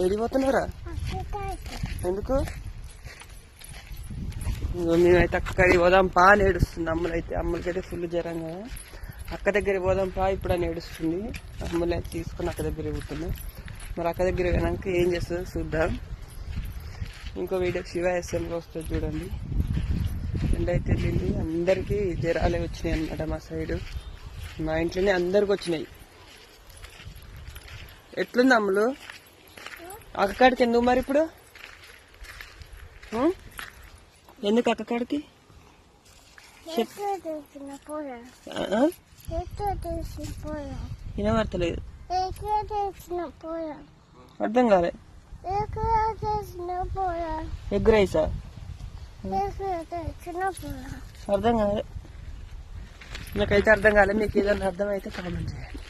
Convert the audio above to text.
వెళ్ళిపోతున్నారా ఎందుకు? మేమైతే అక్కడికి పోదాం పా అని ఏడుస్తుంది. అమ్మలైతే అమ్మలకైతే ఫుల్ జ్వరం కదా. అక్క దగ్గర పోదాం పా ఇప్పుడు అని ఏడుస్తుంది. అమ్మని తీసుకుని అక్క దగ్గర పోతున్నాం మరి అక్క దగ్గర పోయినాక ఏం చేస్తుందో చూద్దాం. ఇంకో వీడియో శివ ఎస్ఎల్గా వస్తుంది చూడండి. ఎండ అయితే వెళ్ళింది అందరికీ జ్వరాలే వచ్చినాయి అన్నమాట మా సైడు. మా ఇంట్లోనే అందరికి వచ్చినాయి. ఎట్లుంది అమ్ములు? అక్కడికి ఎందుకు మరి ఇప్పుడు? ఎందుకు అక్కడికి? వినబడతలేదు. అర్థం కాలే. ఎగ్ రైసా అర్థం కాలే. నాకైతే అర్థం కాలే మీకు ఏదైనా అర్థం అయితే కామెంట్ చేయండి.